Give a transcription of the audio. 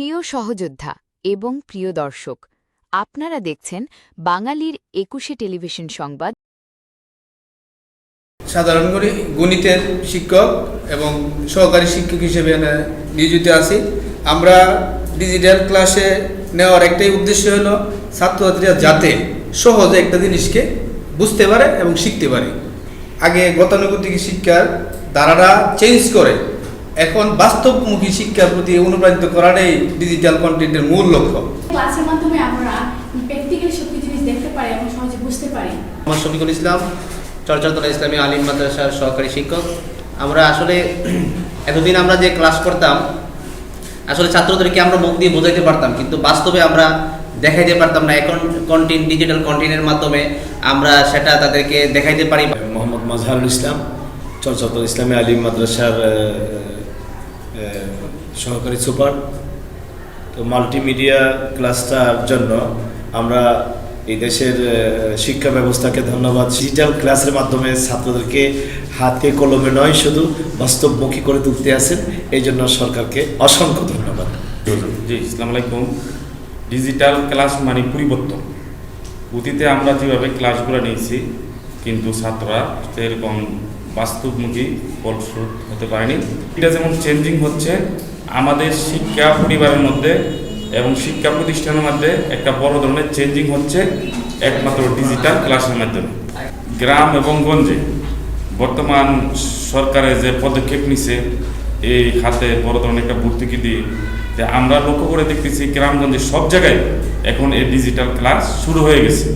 প্রিয় সহযোদ্ধা এবং প্রিয় দর্শক, আপনারা দেখছেন বাঙালির একুশে টেলিভিশন সংবাদ। সাধারণ করে গণিতের শিক্ষক এবং সহকারী শিক্ষক হিসেবে নিয়োজিত আছি। আমরা ডিজিটাল ক্লাসে নেওয়ার একটাই উদ্দেশ্য হলো ছাত্রছাত্রীরা যাতে সহজে একটা জিনিসকে বুঝতে পারে এবং শিখতে পারে। আগে গতানুগতিক শিক্ষার ধারাটা চেঞ্জ করে এখন বাস্তবমুখী শিক্ষার প্রতি অনুপ্রাণিত করাটাই ডিজিটাল কন্টেন্টের মূল লক্ষ্য। ক্লাসের মাধ্যমে আমরা প্র্যাকটিক্যালি সব জিনিস দেখতে পারি এবং সহজে বুঝতে পারি। আমার শফিকুল ইসলাম চরচরতলা ইসলামী আলিম মাদ্রাসার সহকারী শিক্ষক। আমরা আসলে এতদিন আমরা যে ক্লাস করতাম আসলে ছাত্রদেরকে আমরা মুখ দিয়ে বোঝাইতে পারতাম কিন্তু বাস্তবে আমরা দেখাইতে পারতাম না। এখন কন্টেন্ট ডিজিটাল কন্টেন্টের মাধ্যমে আমরা সেটা তাদেরকে দেখাইতে পারি। মোহাম্মদ মাজহারুল ইসলাম চরচতল ইসলামী আলিম মাদ্রাসার সহকারী সুপার। তো মাল্টিমিডিয়া ক্লাসটার জন্য আমরা এই দেশের শিক্ষা ব্যবস্থাকে ধন্যবাদ। ডিজিটাল ক্লাসের মাধ্যমে ছাত্রদেরকে হাতে কলমে নয়, শুধু বাস্তবমুখী করে তুলতে আছেন। এই জন্য সরকারকে অসংখ্য ধন্যবাদ। জি ইসলাম আলাইকুম। ডিজিটাল ক্লাস মানে পরিবর্তন। অতীতে আমরা যেভাবে ক্লাসগুলো নিয়েছি কিন্তু ছাত্ররা সেরকম বাস্তবমুখী ফলস্বরূপ হতে পারেনি। এটা যেমন চেঞ্জিং হচ্ছে, আমাদের শিক্ষা পরিবারের মধ্যে এবং শিক্ষা প্রতিষ্ঠানের মধ্যে একটা বড় ধরনের চেঞ্জিং হচ্ছে, একমাত্র ডিজিটাল ক্লাসের মাধ্যমে। গ্রাম এবং গঞ্জে বর্তমান সরকারের যে পদক্ষেপ নিছে, এই হাতে বড় ধরনের একটা ভর্তুকি দিয়ে, যে আমরা লক্ষ্য করে দেখতেছি গ্রামগঞ্জে সব জায়গায় এখন এই ডিজিটাল ক্লাস শুরু হয়ে গেছে।